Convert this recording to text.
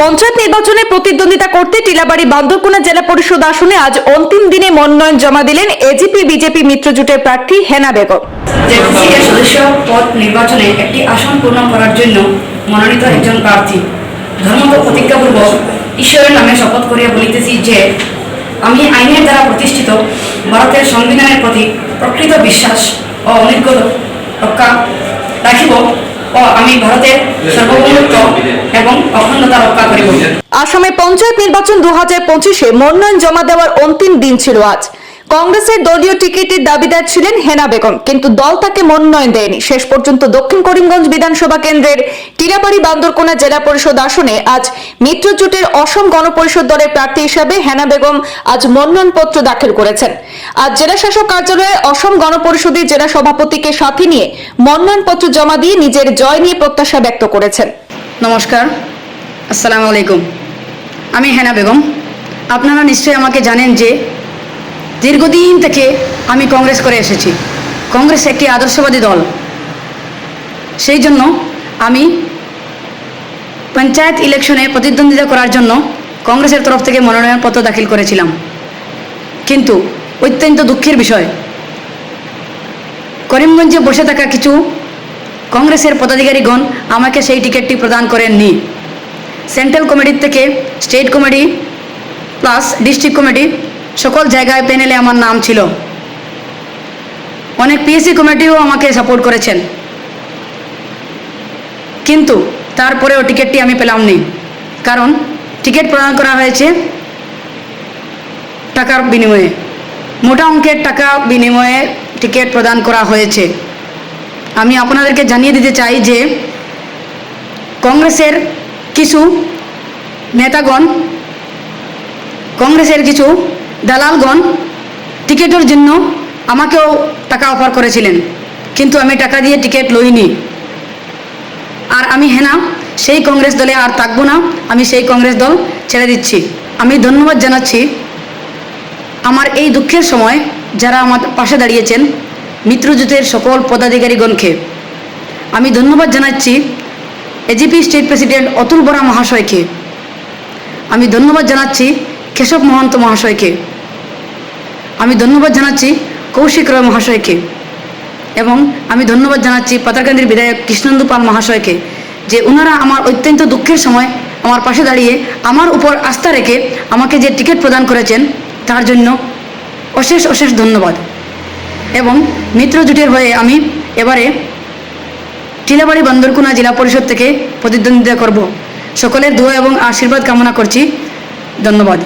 পঞ্চায়েত নির্বাচনে প্রতিদ্বন্দ্বিতা করতে টিলাবাড়ি বান্দরকোনা জেলা পরিষদ আসনে আজ অন্তিম দিনে মনোনয়ন জমা দিলেন এজিপি বিজেপি মিত্রজোটের প্রার্থী হেনা বেগম। সদস্য পদ নির্বাচনে একটি আসন পূর্ণ করার জন্য মনোনীত একজন প্রার্থী। ধর্মত প্রতিজ্ঞাপূর্বক ঈশ্বরের নামে শপথ করিয়া বলিতেছি যে, আমি আইনের দ্বারা প্রতিষ্ঠিত ভারতের সংবিধানের প্রতি প্রকৃত বিশ্বাস ও অনির্গত রক্ষা রাখিব ও আমি ভারতের সার্বভৌমত্ব এবং অখণ্ডতা রক্ষা করিব আসামে পঞ্চায়েত নির্বাচন দু হাজার পঁচিশে মনোনয়ন জমা দেওয়ার অন্তিম দিন ছিল আজ। কংগ্রেসের দলীয় টিকিটের দাবিদার ছিলেন হেনা বেগম, কিন্তু দল তাকে মনোনয়ন দেয়নি। শেষ পর্যন্ত দক্ষিণ করিমগঞ্জ বিধানসভা কেন্দ্রের টিলাবাড়ি বান্দরকোনা জেলা পরিষদ আসনে আজ মিত্রজোটের অসম গণপরিষদ দলের প্রার্থী হিসাবে হেনা বেগম আজ মনোনয়নপত্র দাখিল করেছেন। আজ জেলা শাসক কার্যালয়ে অসম গণপরিষদের জেলা সভাপতিকে সাথে নিয়ে মনোনয়নপত্র জমা দিয়ে নিজের জয় নিয়ে প্রত্যাশা ব্যক্ত করেছেন। নমস্কার। আসসালামু আলাইকুম। আমি হেনা বেগম। আপনারা নিশ্চয়ই আমাকে জানেন যে দীর্ঘদিন থেকে আমি কংগ্রেস করে এসেছি। কংগ্রেস একটি আদর্শবাদী দল। সেই জন্য আমি পঞ্চায়েত ইলেকশনে প্রতিদ্বন্দ্বিতা করার জন্য কংগ্রেসের তরফ থেকে মনোনয়নপত্র দাখিল করেছিলাম। কিন্তু অত্যন্ত দুঃখের বিষয়, করিমগঞ্জে বসে থাকা কিছু কংগ্রেসের পদাধিকারীগণ আমাকে সেই টিকিটটি প্রদান করেননি। সেন্ট্রাল কমিটির থেকে state committee plus district committee সকল জায়গায় প্যানেলে আমার নাম ছিল। অনেক পিএসসি কমিটিও আমাকে সাপোর্ট করেছেন। কিন্তু তারপরেও টিকিটটি আমি পেলাম নি কারণ টিকিট প্রদান করা হয়েছে টাকার বিনিময়ে। মোটা অঙ্কের টাকা বিনিময়ে টিকিট প্রদান করা হয়েছে। আমি আপনাদেরকে জানিয়ে দিতে চাই যে কংগ্রেসের কিছু নেতাগণ, কংগ্রেসের কিছু দালালগণ টিকিটের জন্য আমাকেও টাকা অফার করেছিলেন। কিন্তু আমি টাকা দিয়ে টিকিট লইনি। আর আমি হেনা, সেই কংগ্রেস দলে আর থাকব না, আমি সেই কংগ্রেস দল ছেড়ে দিচ্ছি। আমি ধন্যবাদ জানাচ্ছি। আমার এই দুঃখের সময় যারা আমার পাশে দাঁড়িয়েছেন মিত্রজোটের সকল পদাধিকারীগণকে আমি ধন্যবাদ জানাচ্ছি AGP state president Atul Bora মহাশয়কে। আমি ধন্যবাদ জানাচ্ছি কেশব মহন্ত মহাশয়কে। আমি ধন্যবাদ জানাচ্ছি কৌশিক রয় মহাশয়কে। এবং আমি ধন্যবাদ জানাচ্ছি পাতারকান্দির বিধায়ক কৃষ্ণেন্দু পাল মহাশয়কে যে ওনারা আমার অত্যন্ত দুঃখের সময় আমার পাশে দাঁড়িয়ে আমার উপর আস্থা রেখে আমাকে যে টিকিট প্রদান করেছেন, তার জন্য অশেষ অশেষ ধন্যবাদ। এবং মিত্র জোটের হয়ে আমি এবারে টিলাবাড়ি বান্দরকুনা জেলা পরিষদ থেকে প্রতিদ্বন্দ্বিতা করব। সকলের দোয়া এবং আশীর্বাদ কামনা করছি। ধন্যবাদ।